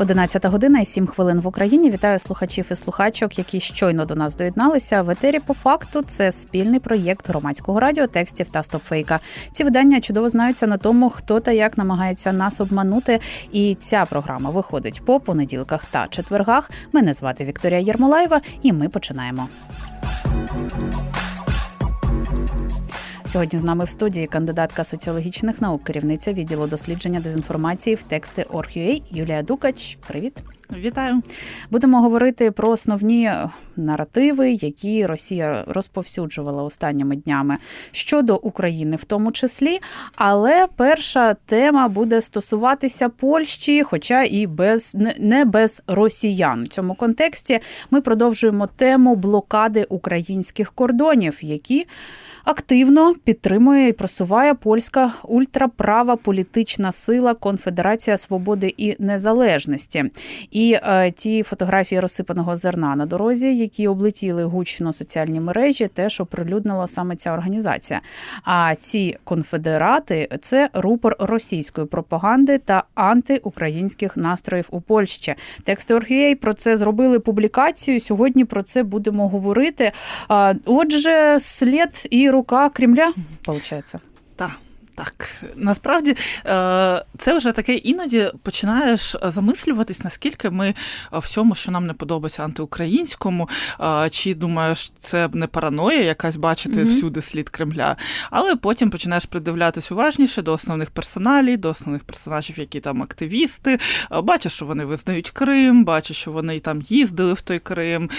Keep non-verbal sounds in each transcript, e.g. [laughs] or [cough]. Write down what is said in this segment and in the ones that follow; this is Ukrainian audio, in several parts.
11 година і 7 хвилин в Україні. Вітаю слухачів і слухачок, які щойно до нас доєдналися. В етері по факту це спільний проєкт громадського радіо, текстів та стопфейка. Ці видання чудово знаються на тому, хто та як намагається нас обманути. І ця програма виходить по понеділках та четвергах. Мене звати Вікторія Єрмолаєва, і ми починаємо. Сьогодні з нами в студії кандидатка соціологічних наук, керівниця відділу дослідження дезінформації в тексти Орг.ua Юлія Дукач. Привіт, вітаю. Будемо говорити про основні наративи, які Росія розповсюджувала останніми днями щодо України, в тому числі. Але перша тема буде стосуватися Польщі, хоча і без не без росіян. В цьому контексті ми продовжуємо тему блокади українських кордонів, які активно підтримує і просуває польська ультраправа політична сила Конфедерація Свободи і Незалежності. І е, ті фотографії розсипаного зерна на дорозі, які облетіли гучно соціальні мережі, теж оприлюднила саме ця організація. А ці конфедерати це рупор російської пропаганди та антиукраїнських настроїв у Польщі. Тексти Оргієй про це зробили публікацію. Сьогодні про це будемо говорити. Отже, слід і рука Кремля, виходить? Так. Так, насправді е, це вже таке іноді починаєш замислюватись, наскільки ми всьому, що нам не подобається антиукраїнському, е, чи думаєш, це не параноя, якась бачити mm-hmm. всюди слід Кремля. Але потім починаєш придивлятись уважніше до основних персоналій, до основних персонажів, які там активісти. Е, бачиш, що вони визнають Крим, бачиш, що вони там їздили в той Крим,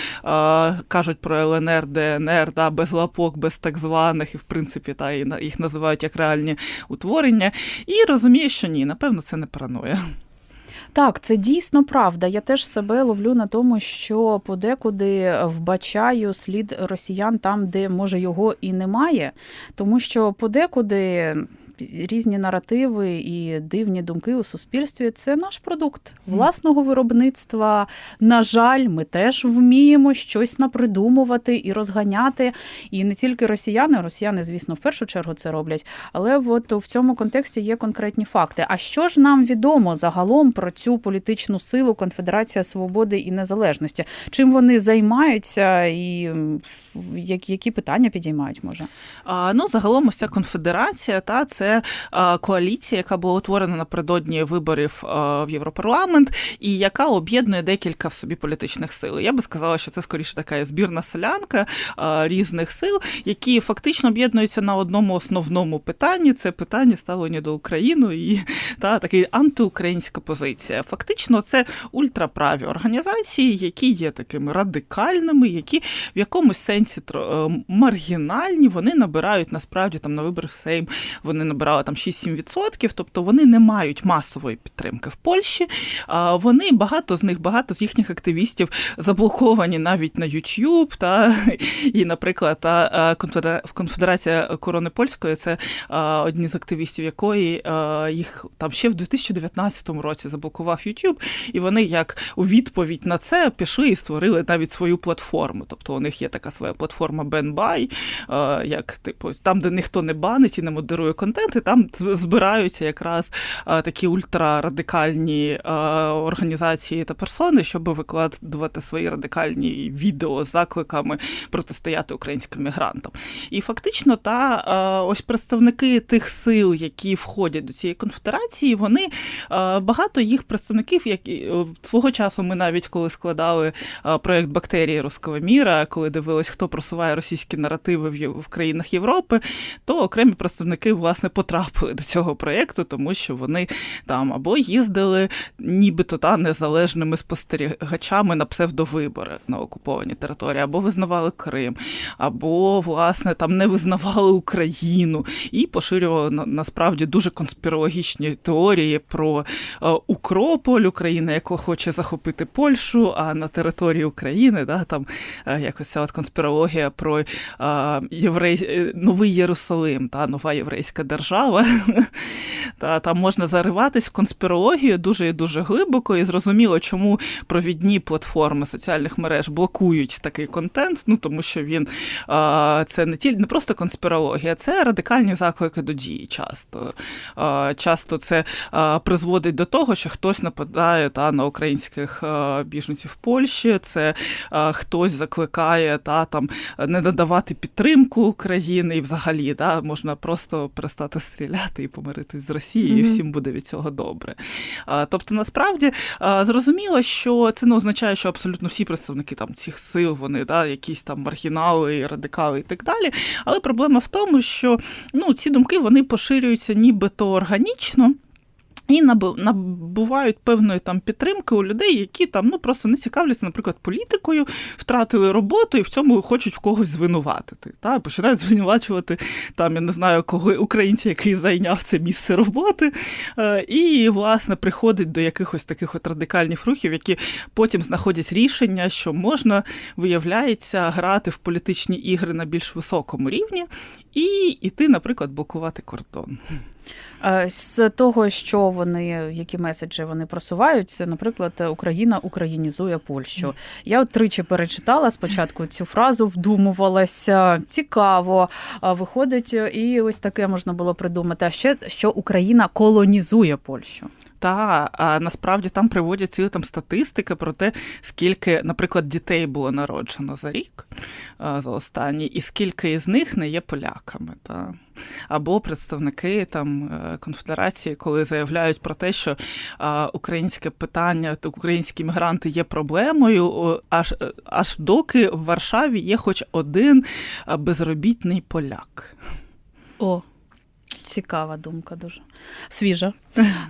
кажуть про ЛНР, ДНР, да, без лапок, без так званих, і в принципі та їх називають як реальні утворення, і розуміє, що ні, напевно, це не параноя. Так, це дійсно правда. Я теж себе ловлю на тому, що подекуди вбачаю слід росіян там, де може його і немає, тому що подекуди різні наративи і дивні думки у суспільстві це наш продукт власного виробництва. На жаль, ми теж вміємо щось напридумувати і розганяти. І не тільки росіяни, росіяни, звісно, в першу чергу це роблять. Але от в цьому контексті є конкретні факти. А що ж нам відомо загалом про цю політичну силу Конфедерація Свободи і Незалежності? Чим вони займаються, і які питання підіймають? Може? А, Ну, загалом, ось ця конфедерація, та це коаліція, яка була утворена напередодні виборів в Європарламент, і яка об'єднує декілька в собі політичних сил. Я би сказала, що це скоріше така збірна селянка різних сил, які фактично об'єднуються на одному основному питанні: це питання ставлення до України і та такий антиукраїнська позиція. Фактично, це ультраправі організації, які є такими радикальними, які в якомусь сенсі е, маргінальні, вони набирають насправді там на виборах Сейм, вони набирають набирали там 6-7%, тобто вони не мають масової підтримки в Польщі. Вони багато з них, багато з їхніх активістів заблоковані навіть на YouTube. Та [laughs] і, наприклад, та Конфедерація корони польської це одні з активістів, якої їх там ще в 2019 році заблокував YouTube, і вони як у відповідь на це пішли і створили навіть свою платформу. Тобто у них є така своя платформа BenBuy, як типу там, де ніхто не банить і не модерує контент і там збираються якраз такі ультрарадикальні організації та персони, щоб викладувати свої радикальні відео з закликами протистояти українським мігрантам. І фактично, та ось представники тих сил, які входять до цієї конфедерації, вони багато їх представників, які свого часу ми навіть коли складали проєкт бактерії руського міра, коли дивились, хто просуває російські наративи в країнах Європи, то окремі представники власне потрапили до цього проєкту, тому що вони там або їздили нібито та незалежними спостерігачами на псевдовибори на окупованій території, або визнавали Крим, або, власне, там не визнавали Україну і поширювали насправді дуже конспірологічні теорії про е, Укрополь України, яка хоче захопити Польщу, а на території України да, там е, якось ця от конспірологія про е, єврей... новий Єрусалим, та нова єврейська держава держава. [laughs] Та там можна зариватись в конспірологію дуже і дуже глибоко, і зрозуміло, чому провідні платформи соціальних мереж блокують такий контент. Ну тому що він а, це не тільки не просто конспірологія, це радикальні заклики до дії. Часто а, часто це а, призводить до того, що хтось нападає та на українських біженців в Польщі. Це хтось закликає та там не надавати підтримку України і взагалі да, можна просто перестати стріляти і помиритись з Росією, і всім буде від цього добре. А, Тобто, насправді а, зрозуміло, що це не означає, що абсолютно всі представники там цих сил, вони да, якісь там маргінали, радикали і так далі. Але проблема в тому, що ну, ці думки вони поширюються нібито органічно. І набувають певної там підтримки у людей, які там ну просто не цікавляться, наприклад, політикою, втратили роботу і в цьому хочуть в когось звинуватити. Та починають звинувачувати там, я не знаю, кого українця, який зайняв це місце роботи. Е, І, власне, приходить до якихось таких от радикальних рухів, які потім знаходять рішення, що можна, виявляється, грати в політичні ігри на більш високому рівні і іти, наприклад, блокувати кордон. Е, З того, що вони, які меседжі вони просувають, це, наприклад, Україна українізує Польщу. Я от тричі перечитала спочатку цю фразу, вдумувалася, цікаво. Виходить, і ось таке можна було придумати. А ще що Україна колонізує Польщу. Та а насправді там приводять цілі там статистики про те, скільки, наприклад, дітей було народжено за рік за останній, і скільки із них не є поляками. Та. Або представники там е, конфедерації, коли заявляють про те, що українське питання, українські мігранти є проблемою, аж е, аж доки в Варшаві є хоч один безробітний поляк. О, цікава думка, дуже свіжа.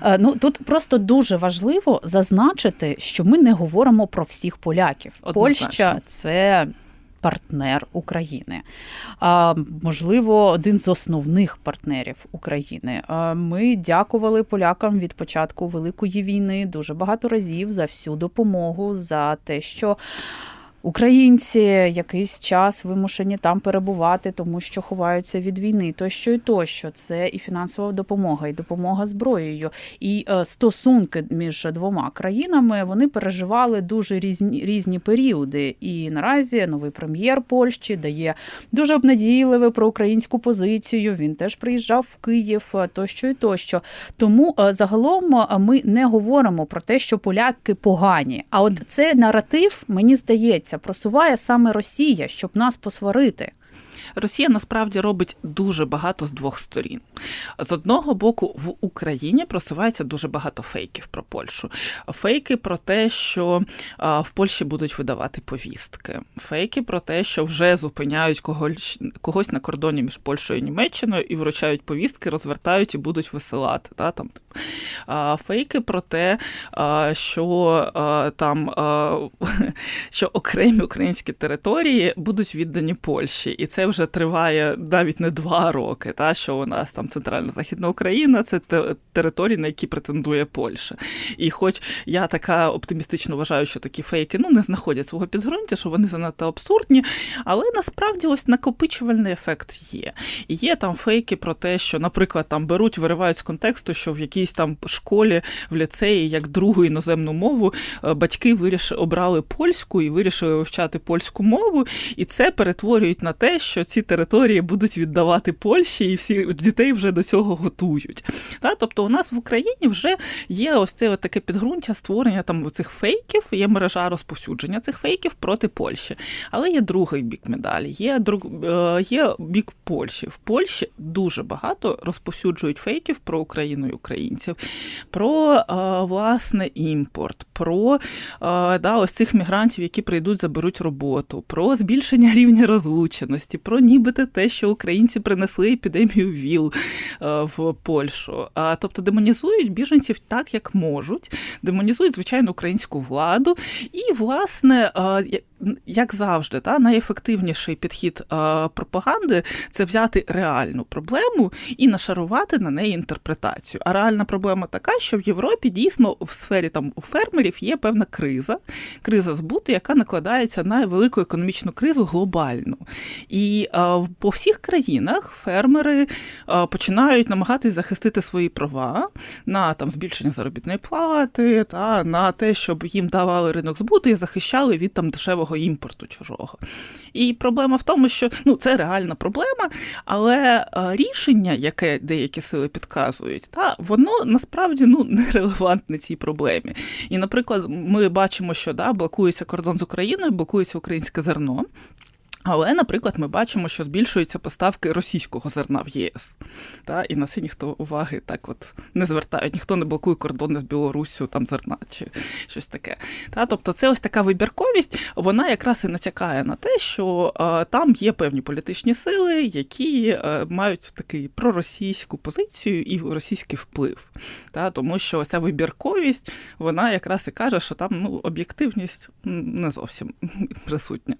Е, Ну тут просто дуже важливо зазначити, що ми не говоримо про всіх поляків. Однозначно. Польща це. Партнер України, а, можливо, один з основних партнерів України. Ми дякували полякам від початку Великої війни дуже багато разів за всю допомогу, за те, що Українці якийсь час вимушені там перебувати, тому що ховаються від війни, тощо і тощо. Це і фінансова допомога, і допомога зброєю, і е, стосунки між двома країнами вони переживали дуже різні різні періоди. І наразі новий прем'єр Польщі дає дуже обнадійливе про українську позицію. Він теж приїжджав в Київ, е, тощо і тощо. Тому е, загалом ми не говоримо про те, що поляки погані. А от цей наратив, мені здається, просуває саме Росія, щоб нас посварити. Росія насправді робить дуже багато з двох сторін. З одного боку, в Україні просувається дуже багато фейків про Польщу. Фейки про те, що в Польщі будуть видавати повістки. Фейки про те, що вже зупиняють когось, когось на кордоні між Польщею і Німеччиною і вручають повістки, розвертають і будуть висилати. Та, там. Фейки про те, що там [laughs] що окремі українські території будуть віддані Польщі, і це вже триває навіть не два роки. Та що у нас там центральна західна Україна, це території, на які претендує Польща. І хоч я така оптимістично вважаю, що такі фейки ну не знаходять свого підґрунтя, що вони занадто абсурдні, але насправді ось накопичувальний ефект є. І є там фейки про те, що, наприклад, там беруть, виривають з контексту, що в якійсь там школі в ліцеї як другу іноземну мову е, батьки виріш... обрали польську і вирішили вивчати польську мову, і це перетворюють на те, що ці території будуть віддавати Польщі, і всі дітей вже до цього готують. Та? Тобто у нас в Україні вже є ось це таке підґрунтя створення там цих фейків, є мережа розповсюдження цих фейків проти Польщі. Але є другий бік медалі, є друг, е, є бік Польщі. В Польщі дуже багато розповсюджують фейків про Україну і українців, про е, власне імпорт, про е, да, ось цих мігрантів, які прийдуть, заберуть роботу, про збільшення рівня розлученості, про нібито те, що українці принесли епідемію ВІЛ е, в Польщу. А, тобто демонізують біженців так, як можуть, демонізують, звичайно, українську владу. І, власне, е, як завжди, та найефективніший підхід е, пропаганди це взяти реальну проблему і нашарувати на неї інтерпретацію. А реальна проблема така, що в Європі дійсно в сфері там у фермерів є певна криза, криза збуту, яка накладається на велику економічну кризу глобальну. І е, по всіх країнах фермери е, починають намагатись захистити свої права на там збільшення заробітної плати, та на те, щоб їм давали ринок збуту і захищали від там дешевого імпорту чужого. І проблема в тому, що ну це реальна проблема, але е, рішення, яке деякі сили підказують, та воно насправді ну [laughs] нерелевантне цій проблемі. І, наприклад, ми бачимо, що да, блокується кордон з Україною, блокується українське зерно. Але, наприклад, ми бачимо, що збільшуються поставки російського зерна в ЄС. Та, і на це ніхто уваги так от не звертає, ніхто не блокує кордони з Білоруссю, там зерна чи щось таке. Та, тобто, це ось така вибірковість, вона якраз і натякає на те, що е, там є певні політичні сили, які е, мають такий проросійську позицію і російський вплив. Та, тому що ця вибірковість, вона якраз і каже, що там ну, об'єктивність не зовсім [laughs] присутня.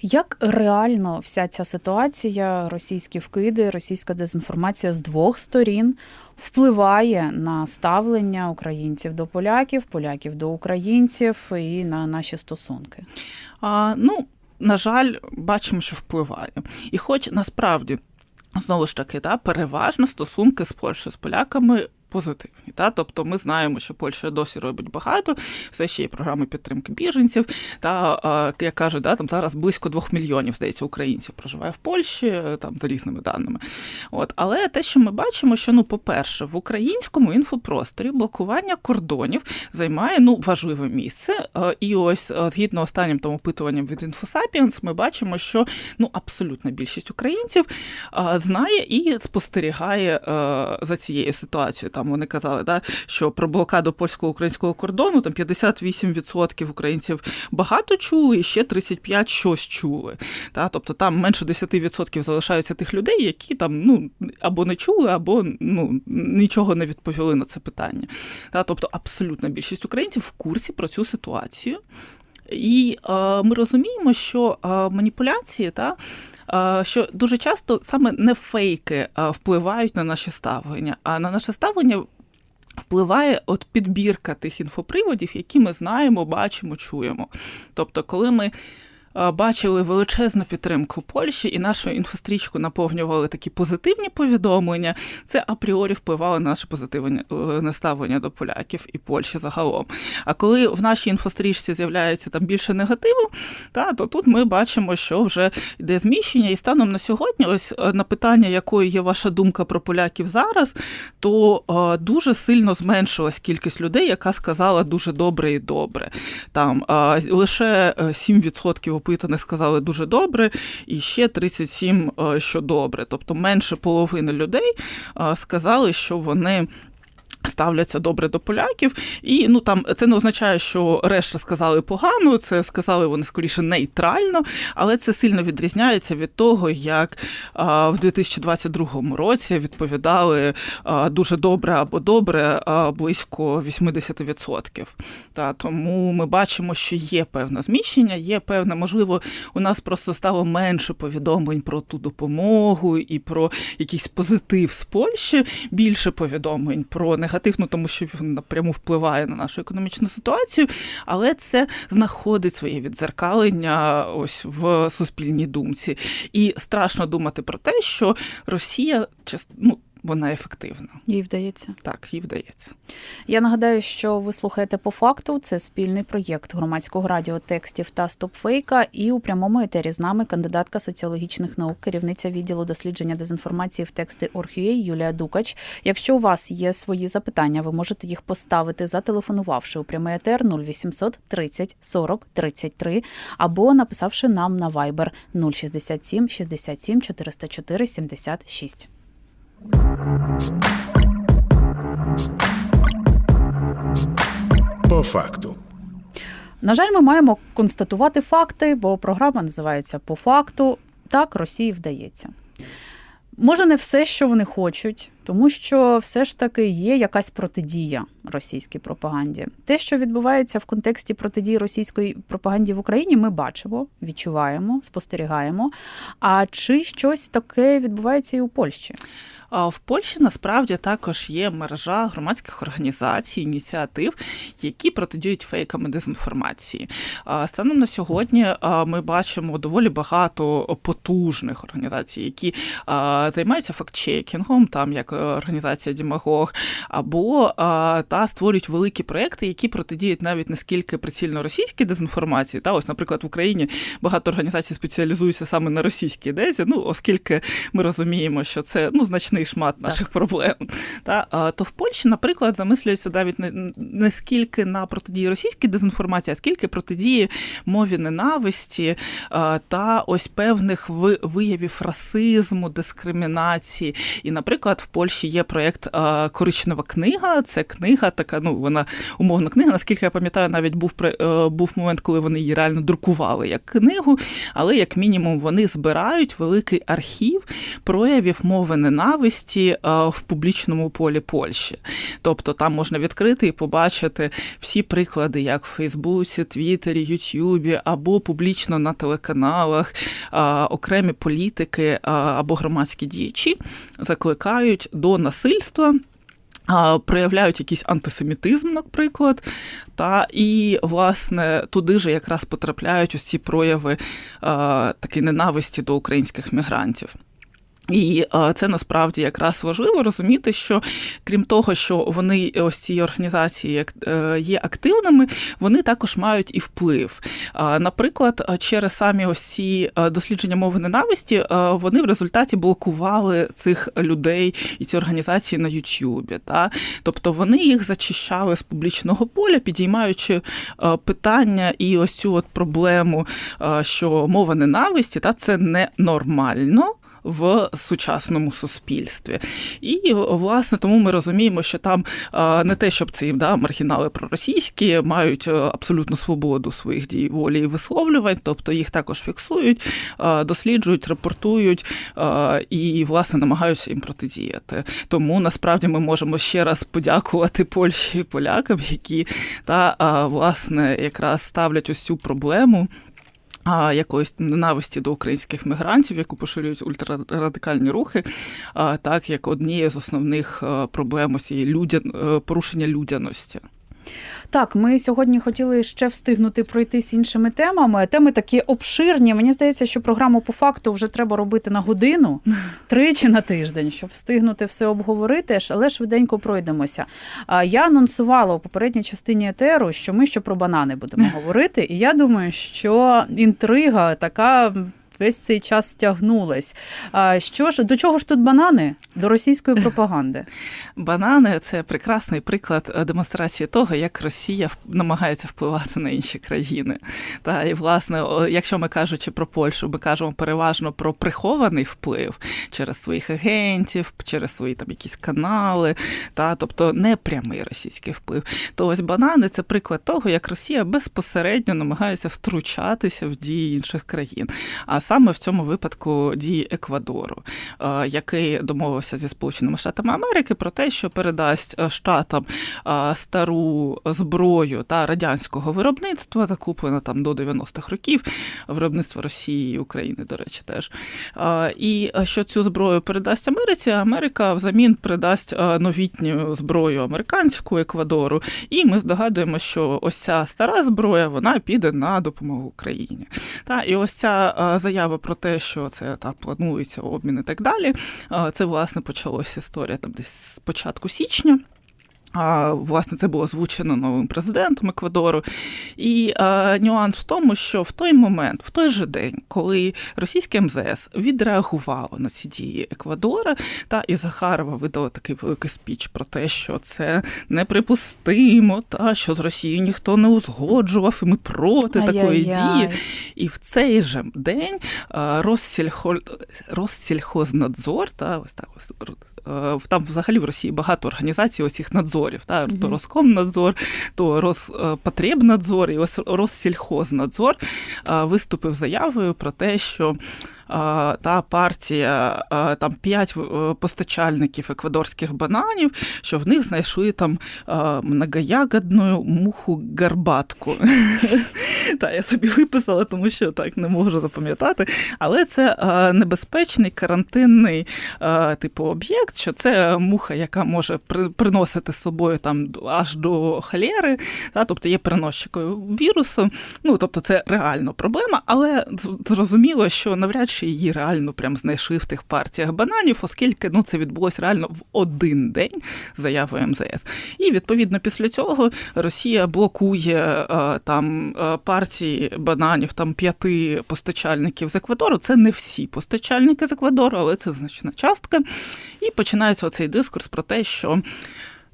Як реально вся ця ситуація, російські вкиди, російська дезінформація з двох сторін впливає на ставлення українців до поляків, поляків до українців і на наші стосунки? А, Ну, на жаль, бачимо, що впливає. І хоч насправді. Знову ж таки, да, переважно стосунки з Польщею з поляками позитивні. Та? Тобто ми знаємо, що Польща досі робить багато, все ще є програми підтримки біженців. Та як кажуть, да, там зараз близько двох мільйонів, здається, українців проживає в Польщі, там за різними даними. От. Але те, що ми бачимо, що ну, по-перше, в українському інфопросторі блокування кордонів займає ну, важливе місце. І ось згідно останнім там опитуванням від InfoSapiens, ми бачимо, що ну, абсолютна більшість українців знає і спостерігає за цією ситуацією вони казали, да, що про блокаду польсько-українського кордону там 58% українців багато чули, і ще 35% щось чули. Та, тобто там менше 10% залишаються тих людей, які там ну, або не чули, або ну, нічого не відповіли на це питання. Та, тобто абсолютна більшість українців в курсі про цю ситуацію. І е, ми розуміємо, що е, маніпуляції та. Що дуже часто саме не фейки впливають на наше ставлення, а на наше ставлення впливає от підбірка тих інфоприводів, які ми знаємо, бачимо, чуємо. Тобто, коли ми бачили величезну підтримку Польщі і нашу інфострічку наповнювали такі позитивні повідомлення, це апріорі впливало на наше позитивне наставлення до поляків і Польщі загалом. А коли в нашій інфострічці з'являється там більше негативу, та, то тут ми бачимо, що вже йде зміщення, і станом на сьогодні, ось е, на питання, якою є ваша думка про поляків зараз, то о, дуже сильно зменшилась кількість людей, яка сказала дуже добре і добре. Там лише 7% опитаних сказали дуже добре, і ще 37, е, що добре. Тобто менше половини людей е, сказали, що вони ставляться добре до поляків, і ну там це не означає, що решта сказали погано, це сказали вони скоріше нейтрально, але це сильно відрізняється від того, як а, в 2022 році відповідали а, дуже добре або добре а, близько 80%. Та тому ми бачимо, що є певне зміщення, є певне, можливо, у нас просто стало менше повідомлень про ту допомогу і про якийсь позитив з Польщі, більше повідомлень про негатив негативно, тому що він напряму впливає на нашу економічну ситуацію, але це знаходить своє відзеркалення ось в суспільній думці. І страшно думати про те, що Росія ну, вона ефективна. Їй вдається. Так, їй вдається. Я нагадаю, що ви слухаєте по факту. Це спільний проєкт громадського радіо текстів та стопфейка. І у прямому етері з нами кандидатка соціологічних наук, керівниця відділу дослідження дезінформації в тексти Орхює Юлія Дукач. Якщо у вас є свої запитання, ви можете їх поставити, зателефонувавши у прямий етер 0800 30 40 33 або написавши нам на Viber 067 67 404 76. По факту. На жаль, ми маємо констатувати факти, бо програма називається По факту. Так, Росії вдається. Може, не все, що вони хочуть, тому що все ж таки є якась протидія російській пропаганді. Те, що відбувається в контексті протидії російської пропаганді в Україні, ми бачимо, відчуваємо, спостерігаємо. А чи щось таке відбувається і у Польщі? В Польщі насправді також є мережа громадських організацій, ініціатив, які протидіють фейкам і дезінформації. Станом на сьогодні ми бачимо доволі багато потужних організацій, які займаються фактчекінгом, там як організація Дімагог, або та створюють великі проекти, які протидіють навіть не скільки прицільно російській дезінформації. Та ось, наприклад, в Україні багато організацій спеціалізуються саме на російській дезі. Ну, оскільки ми розуміємо, що це ну значний значний шмат наших так. проблем. Та, То в Польщі, наприклад, замислюється навіть не, не скільки на протидії російській дезінформації, а скільки протидії мові ненависті та ось певних виявів расизму, дискримінації. І, наприклад, в Польщі є проєкт Коричнева книга. Це книга, така, ну вона умовна книга. Наскільки я пам'ятаю, навіть був е, був момент, коли вони її реально друкували як книгу, але як мінімум вони збирають великий архів проявів мови ненависті можливості е, в публічному полі Польщі. Тобто там можна відкрити і побачити всі приклади, як в Фейсбуці, Твіттері, Ютюбі, або публічно на телеканалах, е, окремі політики е, або громадські діячі закликають до насильства. Проявляють якийсь антисемітизм, наприклад, та і власне туди ж якраз потрапляють ось ці прояви а, такі ненависті до українських мігрантів. І це насправді якраз важливо розуміти, що крім того, що вони ось ці організації е, є активними, вони також мають і вплив. Наприклад, через самі ось ці дослідження мови ненависті вони в результаті блокували цих людей і ці організації на Ютубі. Тобто вони їх зачищали з публічного поля, підіймаючи питання і ось цю от проблему, що мова ненависті та це ненормально в сучасному суспільстві. І власне тому ми розуміємо, що там не те, щоб ці да, маргінали проросійські мають е, абсолютну свободу своїх дій волі і висловлювань, тобто їх також фіксують, досліджують, репортують і власне намагаються їм протидіяти. Тому насправді ми можемо ще раз подякувати Польщі і полякам, які та власне якраз ставлять ось цю проблему якоїсь ненависті до українських мігрантів, яку поширюють ультрарадикальні рухи, так як однією з основних проблем ось людян е, порушення людяності. Так, ми сьогодні хотіли ще встигнути пройтись іншими темами. Теми такі обширні. Мені здається, що програму по факту вже треба робити на годину, [laughs] тричі на тиждень, щоб встигнути все обговорити, але швиденько пройдемося. Я анонсувала у попередній частині етеру, що ми ще про банани будемо [laughs] говорити, і я думаю, що інтрига така весь цей час тягнулась. А що ж до чого ж тут банани? До російської пропаганди? [laughs] Банани це прекрасний приклад е, демонстрації того, як Росія намагається впливати на інші країни. Та і власне, якщо ми кажучи про Польщу, ми кажемо переважно про прихований вплив через своїх агентів, через свої там якісь канали, та тобто не прямий російський вплив. То ось банани це приклад того, як Росія безпосередньо намагається втручатися в дії інших країн. А саме в цьому випадку дії Еквадору, е, який домовився зі Сполученими Штатами Америки про те, що передасть е, штатам е, стару зброю та радянського виробництва, закуплена там до 90-х років, виробництво Росії і України, до речі, теж. І що цю зброю передасть Америці, Америка взамін передасть новітню зброю американську Еквадору. І ми здогадуємо, що ось ця стара зброя вона піде на допомогу Україні. Та і ось ця заява заяви про те, що це та планується обмін і так далі. Це власне почалася історія там десь з початку січня. А, Власне, це було озвучено новим президентом Еквадору. І а, нюанс в тому, що в той момент, в той же день, коли російське МЗС відреагувало на ці дії Еквадора, та і Захарова видала такий великий спіч про те, що це неприпустимо, та що з Росією ніхто не узгоджував, і ми проти Ай-яй-яй. такої дії. І в цей же день Россільхо... Россільхознадзор, та ось так ось там взагалі в Росії багато організацій ось цих надзорів. Та? То Роскомнадзор, то Роспотребнадзор і ось Россільхознадзор е, виступив заявою про те, що та партія там п'ять е, постачальників еквадорських бананів, що в них знайшли там многоягодну муху гарбатку. [laughs] Та я собі виписала, тому що так не можу запам'ятати. Але це небезпечний карантинний типу об'єкт, що це муха, яка може приносити з собою там аж до холери, та, тобто є переносчикою вірусу. Ну тобто, це реально проблема, але зрозуміло, що навряд чи її реально прям знайшли в тих партіях бананів, оскільки ну це відбулося реально в один день заявою МЗС. І відповідно після цього Росія блокує там партії бананів, там п'яти постачальників з Еквадору. Це не всі постачальники з Еквадору, але це значна частка. І починається оцей дискурс про те, що.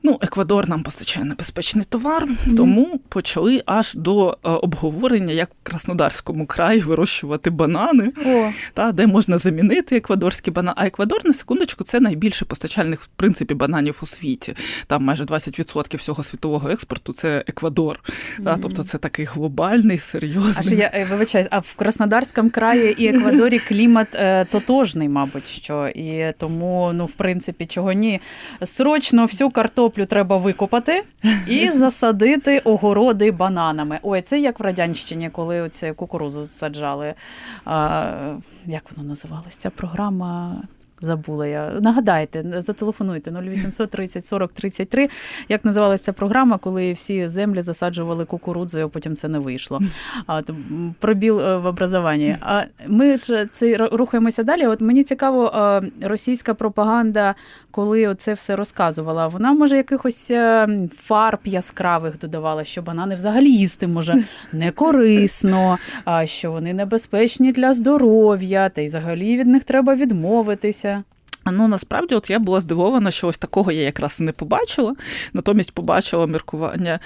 Ну, Еквадор нам постачає небезпечний товар, mm-hmm. тому почали аж до е, обговорення, як в Краснодарському краї вирощувати банани, oh. та де можна замінити еквадорські банани. А Еквадор на секундочку це найбільший постачальник в принципі бананів у світі. Там майже 20% всього світового експорту це Еквадор. Mm-hmm. Та, тобто це такий глобальний, серйозний. А я е, вибачаюсь, а в Краснодарському краї і Еквадорі клімат е, тотожний, мабуть, що і тому, ну в принципі, чого ні, срочно всю картоплю картоплю треба викопати і [laughs] засадити огороди бананами. Ой, це як в радянщині, коли оце кукурузу саджали. А, Як воно називалося? Ця програма. Забула я. Нагадайте, зателефонуйте 0800 30 40 33. Як називалася ця програма, коли всі землі засаджували кукурудзою, а потім це не вийшло. А, то, Пробіл е, в образованні. А ми ж це рухаємося далі. От мені цікаво, російська пропаганда, коли це все розказувала, вона може якихось е, фарб яскравих додавала, що банани взагалі їсти може не корисно, а що вони небезпечні для здоров'я, та й взагалі від них треба відмовитися. Ну насправді, от я була здивована, що ось такого я якраз не побачила. Натомість побачила міркування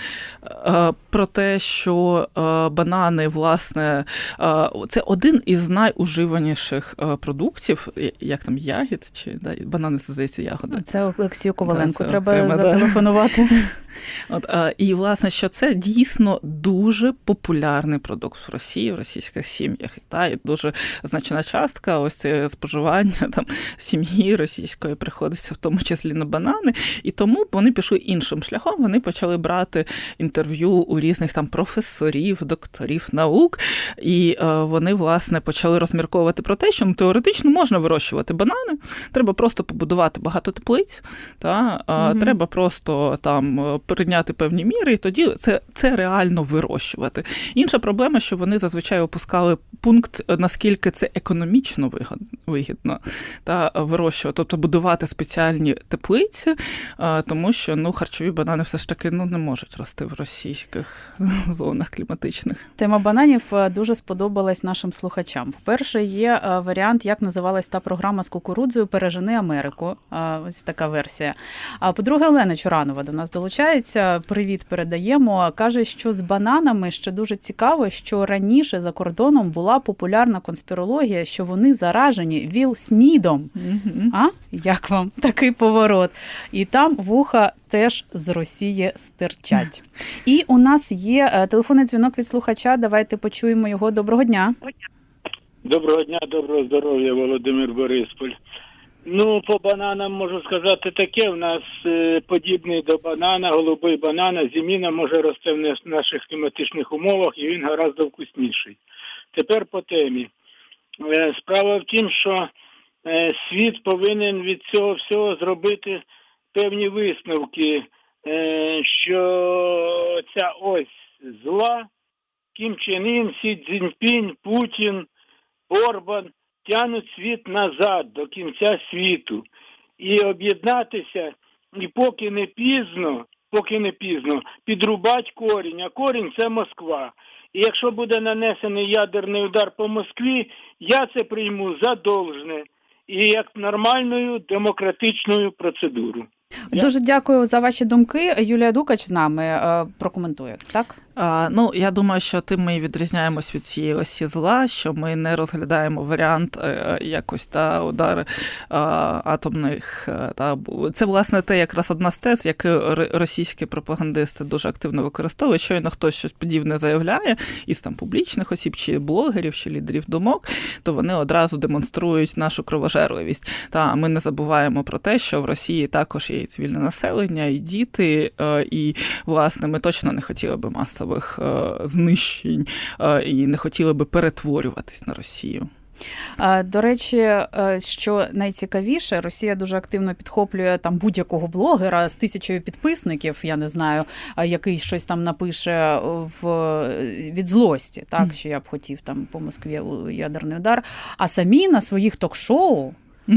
е, про те, що е, банани, власне, е, це один із найуживаніших е, продуктів, як там ягід, чи да, банани це здається ягода. Це Олексію Коваленко. Да, Треба тема, зателефонувати. [laughs] От, І, власне, що це дійсно дуже популярний продукт в Росії, в російських сім'ях. Та, І дуже значна частка ось це споживання там сім'ї російської приходиться в тому числі на банани, і тому вони пішли іншим шляхом. Вони почали брати інтерв'ю у різних там професорів, докторів наук, і е, вони власне почали розмірковувати про те, що ну, теоретично можна вирощувати банани. Треба просто побудувати багато теплиць, та mm треба просто там е, прийняти певні міри, і тоді це, це реально вирощувати. Інша проблема, що вони зазвичай опускали пункт, наскільки це економічно вигідно та вирощувати тобто будувати спеціальні теплиці, тому що ну, харчові банани все ж таки ну, не можуть рости в російських [laughs] зонах кліматичних. Тема бананів е, дуже сподобалась нашим слухачам. По-перше, є е, варіант, як називалась та програма з кукурудзою Пережени Америку. Ось така версія. А по-друге, Олена Чуранова до нас долучається. Привіт, передаємо. Каже, що з бананами ще дуже цікаво, що раніше за кордоном була популярна конспірологія, що вони заражені віл-снідом. Угу. А як вам такий поворот? І там вуха теж з Росії стирчать. [laughs] І у нас є е, телефонний дзвінок від слухача. Давайте почуємо його. Доброго дня. Доброго дня, доброго здоров'я, Володимир Борисполь. Ну, по бананам можу сказати таке. У нас е, подібний до банана, голубий банана, зіміна може рости в наших кліматичних умовах, і він гораздо вкусніший. Тепер по темі. Е, справа в тім, що Е, світ повинен від цього всього зробити певні висновки, е, що ця ось зла, Кім Чен Ін, Сі Цзіньпінь, Путін, Орбан тянуть світ назад до кінця світу і об'єднатися, і поки не пізно, поки не пізно, підрубать корінь, а корінь це Москва. І якщо буде нанесений ядерний удар по Москві, я це прийму за должне і як нормальною демократичною процедуру. Дуже дякую за ваші думки. Юлія Дукач з нами е, прокоментує так. А, Ну, я думаю, що тим ми відрізняємось від цієї осі зла, що ми не розглядаємо варіант е, якось та удар атомних. Е, та це власне те, якраз одна з тез, яку російські пропагандисти дуже активно використовують. Щойно хтось щось подібне заявляє із там публічних осіб, чи блогерів, чи лідерів думок, то вони одразу демонструють нашу кровожерливість. Та ми не забуваємо про те, що в Росії також є і цивільне населення, і діти, е, і власне ми точно не хотіли би масово масових е, знищень е, і не хотіли би перетворюватись на Росію. До речі, е, що найцікавіше, Росія дуже активно підхоплює там будь-якого блогера з тисячою підписників. Я не знаю, який щось там напише в від злості, так що я б хотів там по Москві ядерний удар. А самі на своїх ток-шоу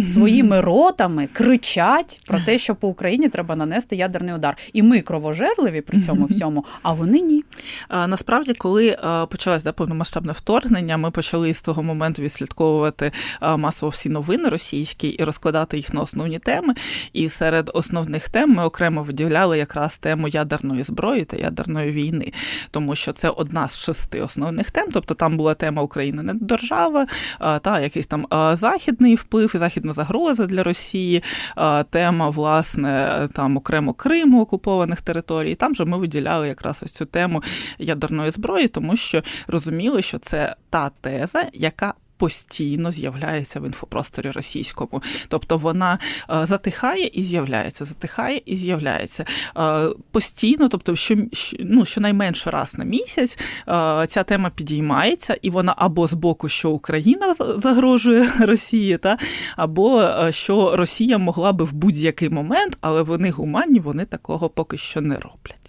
своїми ротами кричать про те, що по Україні треба нанести ядерний удар. І ми кровожерливі при цьому всьому, а вони ні. А, Насправді, коли почалось да, повномасштабне вторгнення, ми почали з того моменту відслідковувати масово всі новини російські і розкладати їх на основні теми. І серед основних тем ми окремо виділяли якраз тему ядерної зброї та ядерної війни, тому що це одна з шести основних тем. Тобто там була тема України не держава, та якийсь там західний вплив і західний західна загроза для Росії, тема, власне, там окремо Криму, окупованих територій. Там же ми виділяли якраз ось цю тему ядерної зброї, тому що розуміли, що це та теза, яка постійно з'являється в інфопросторі російському. Тобто вона е, затихає і з'являється, затихає і з'являється е, постійно, тобто, що ну, щонайменше раз на місяць е, ця тема підіймається, і вона або з боку, що Україна загрожує [laughs] Росії, та або що Росія могла би в будь-який момент, але вони гуманні, вони такого поки що не роблять.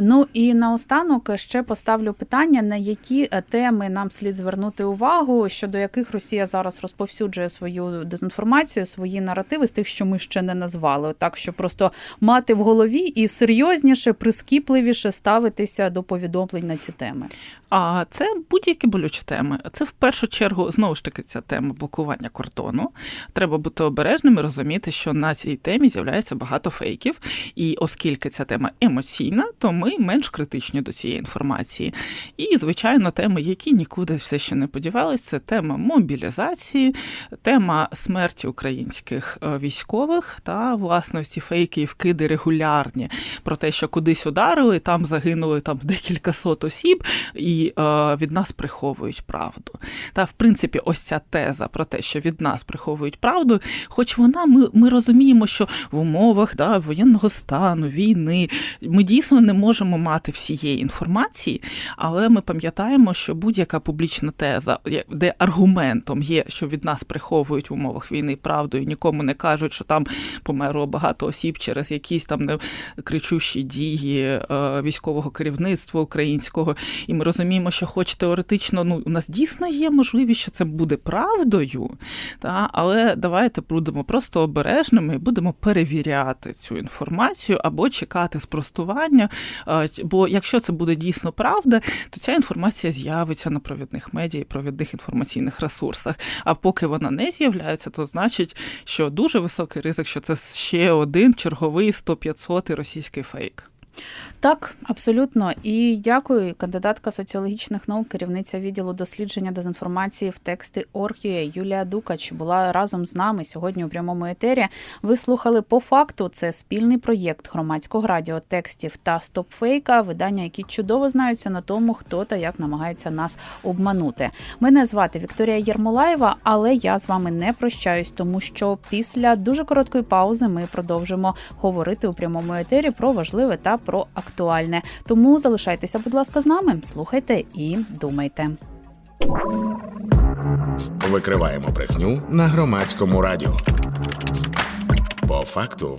Ну і наостанок ще поставлю питання, на які е, теми нам слід звернути увагу, щодо яких Росія зараз розповсюджує свою дезінформацію, свої наративи з тих, що ми ще не назвали, так що просто мати в голові і серйозніше, прискіпливіше ставитися до повідомлень на ці теми. А це будь-які болючі теми. Це в першу чергу знову ж таки ця тема блокування кордону. Треба бути обережним і розуміти, що на цій темі з'являється багато фейків, і оскільки ця тема емоційна, то ми менш критичні до цієї інформації. І, звичайно, теми, які нікуди все ще не подівались, це тема мобілізації, тема смерті українських е, військових та власне ці фейки і вкиди регулярні про те, що кудись ударили, там загинули там декілька сот осіб. і і е, від нас приховують правду. Та, в принципі, ось ця теза про те, що від нас приховують правду, хоч вона, ми ми розуміємо, що в умовах да, воєнного стану, війни ми дійсно не можемо мати всієї інформації, але ми пам'ятаємо, що будь-яка публічна теза, де аргументом є, що від нас приховують в умовах війни правду, і нікому не кажуть, що там померло багато осіб через якісь там кричущі дії е, військового керівництва українського, і ми розуміємо, розуміємо, що хоч теоретично ну, у нас дійсно є можливість, що це буде правдою, та, але давайте будемо просто обережними і будемо перевіряти цю інформацію або чекати спростування. Бо якщо це буде дійсно правда, то ця інформація з'явиться на провідних медіа і провідних інформаційних ресурсах. А поки вона не з'являється, то значить, що дуже високий ризик, що це ще один черговий 100-500 російський фейк. Так, абсолютно. І дякую, кандидатка соціологічних наук, керівниця відділу дослідження дезінформації в тексти Оргія Юлія Дукач була разом з нами сьогодні у прямому етері. Ви слухали по факту. Це спільний проєкт громадського радіо текстів та стопфейка, видання, які чудово знаються на тому, хто та як намагається нас обманути. Мене звати Вікторія Єрмолаєва, але я з вами не прощаюсь, тому що після дуже короткої паузи ми продовжимо говорити у прямому етері про важливе та про актуальне. Тому залишайтеся, будь ласка, з нами, слухайте і думайте. Викриваємо брехню на громадському радіо. По факту.